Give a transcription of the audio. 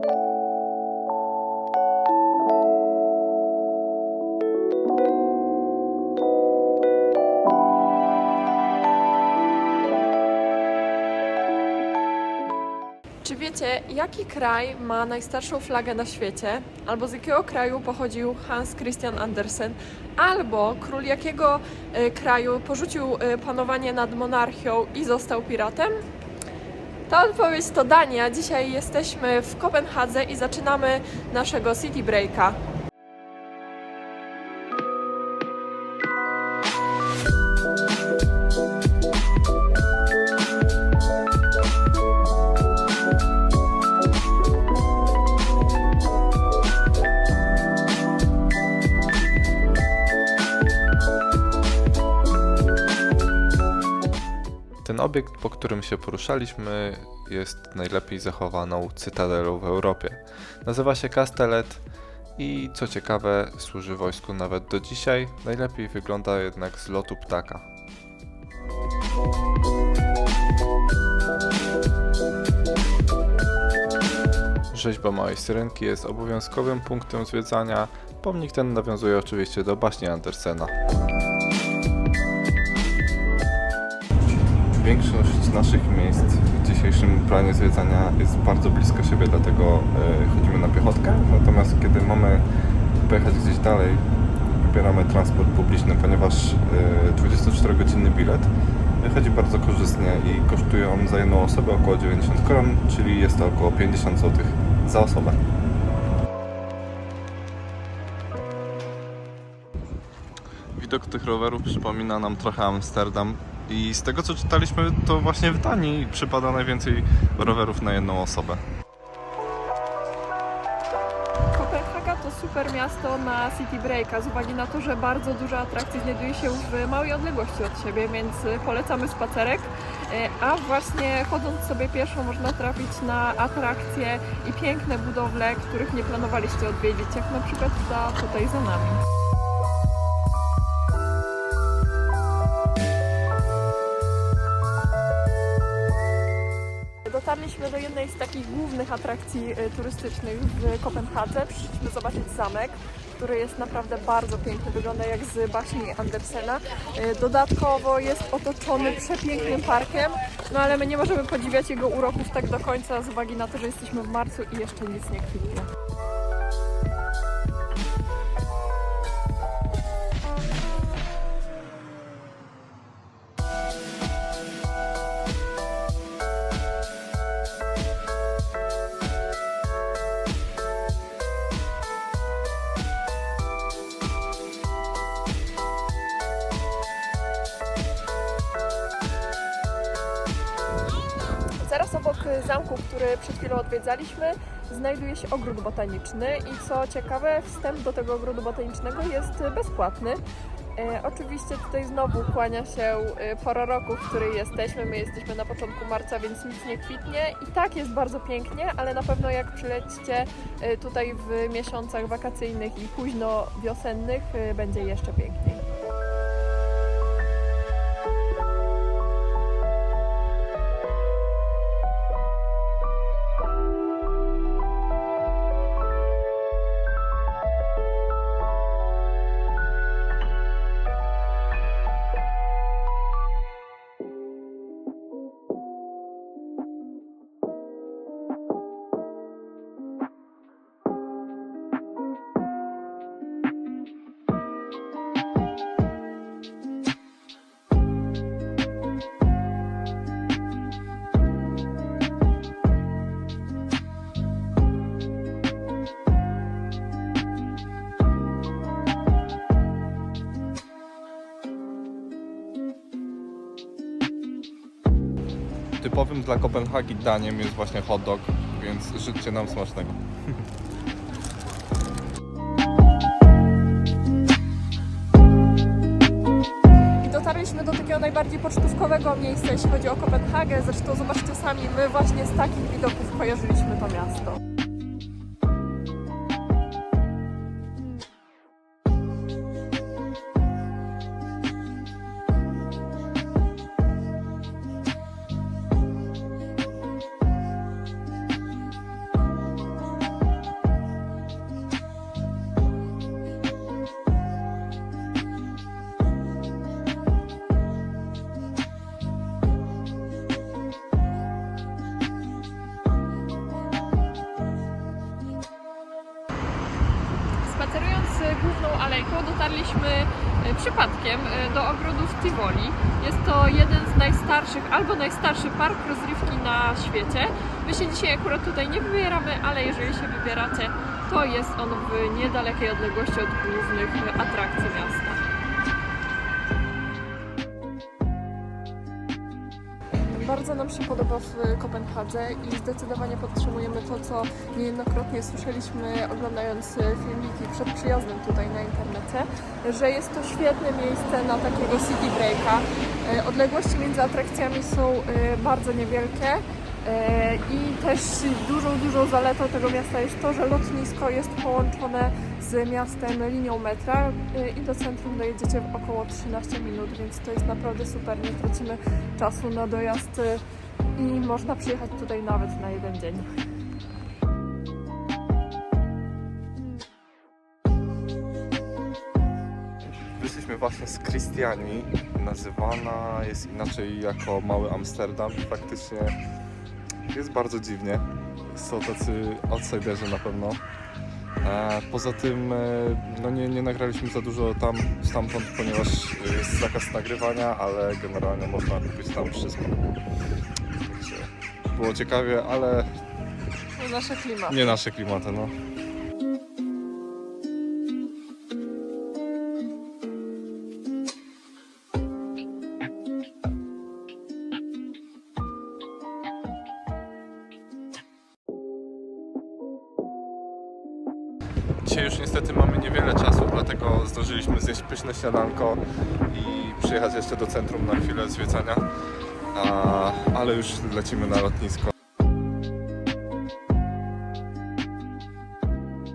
Czy wiecie, jaki kraj ma najstarszą flagę na świecie? Albo z jakiego kraju pochodził Hans Christian Andersen? Albo król jakiego e, kraju porzucił e, panowanie nad monarchią i został piratem? Ta odpowiedź to Dania. Dzisiaj jesteśmy w Kopenhadze i zaczynamy naszego City Breaka. Ten obiekt, po którym się poruszaliśmy, jest najlepiej zachowaną cytadelą w Europie. Nazywa się Castellet i co ciekawe, służy wojsku nawet do dzisiaj. Najlepiej wygląda jednak z lotu ptaka. Rzeźba Małej Syrenki jest obowiązkowym punktem zwiedzania. Pomnik ten nawiązuje oczywiście do baśni Andersena. Większość naszych miejsc w dzisiejszym planie zwiedzania jest bardzo blisko siebie, dlatego e, chodzimy na piechotkę. Natomiast kiedy mamy pojechać gdzieś dalej, wybieramy transport publiczny, ponieważ e, 24-godzinny bilet wychodzi bardzo korzystnie i kosztuje on za jedną osobę około 90 koron, czyli jest to około 50 zł za osobę. Widok tych rowerów przypomina nam trochę Amsterdam i z tego co czytaliśmy, to właśnie w Danii przypada najwięcej rowerów na jedną osobę. Kopenhaga to super miasto na City Breaka z uwagi na to, że bardzo dużo atrakcji znajduje się w małej odległości od siebie, więc polecamy spacerek. E, A właśnie chodząc sobie pieszo można trafić na atrakcje i piękne budowle, których nie planowaliście odwiedzić, jak na przykład ta tutaj za nami. Dotarliśmy do jednej z takich głównych atrakcji e, turystycznych w Kopenhadze. Przyszliśmy zobaczyć zamek, który jest naprawdę bardzo piękny, wygląda jak z baśni Andersena. E, Dodatkowo jest otoczony przepięknym parkiem, no ale my nie możemy podziwiać jego uroków tak do końca z uwagi na to, że jesteśmy w marcu i jeszcze nic nie kwitnie. Zaraz obok zamku, który przed chwilą odwiedzaliśmy, znajduje się ogród botaniczny i co ciekawe, wstęp do tego ogrodu botanicznego jest bezpłatny. E, oczywiście tutaj znowu kłania się e, pora roku, w której jesteśmy. My jesteśmy na początku marca, więc nic nie kwitnie. I tak jest bardzo pięknie, ale na pewno jak przylecicie e, tutaj w miesiącach wakacyjnych i późno wiosennych, e, będzie jeszcze piękniej. Typowym dla Kopenhagi daniem jest właśnie hot dog, więc życzcie nam smacznego. I dotarliśmy do takiego najbardziej pocztówkowego miejsca, jeśli chodzi o Kopenhagę. Zresztą zobaczcie sami, my właśnie z takich widoków kojarzyliśmy to miasto. Brejką dotarliśmy e, przypadkiem e, do ogrodów Tivoli. Jest to jeden z najstarszych albo najstarszy park rozrywki na świecie. My się dzisiaj akurat tutaj nie wybieramy, ale jeżeli się wybieracie, to jest on w niedalekiej odległości od głównych atrakcji miasta. Bardzo nam się podoba w Kopenhadze i zdecydowanie podtrzymujemy to, co niejednokrotnie słyszeliśmy oglądając filmiki przed przyjazdem tutaj na internecie, że jest to świetne miejsce na takiego city breaka. E, Odległości między atrakcjami są e, bardzo niewielkie i też dużą, dużą zaletą tego miasta jest to, że lotnisko jest połączone z miastem linią metra e, i do centrum dojedziecie w około 13 minut, więc to jest naprawdę super, nie tracimy czasu na dojazd e, i można przyjechać tutaj nawet na jeden dzień. Wyszliśmy właśnie z Christiani. Nazywana jest inaczej jako Mały Amsterdam. Faktycznie jest bardzo dziwnie. Są tacy outsiderzy na pewno. E, Poza tym e, no nie, nie nagraliśmy za dużo tam stamtąd, ponieważ jest zakaz nagrywania, ale generalnie można kupić tam wszystko. Także Było ciekawie, ale Nasze klimaty. nie nasze klimaty. No. Dzisiaj już niestety mamy niewiele czasu, dlatego zdążyliśmy zjeść pyszne śniadanko i przyjechać jeszcze do centrum na chwilę zwiedzania. A, ale już lecimy na lotnisko.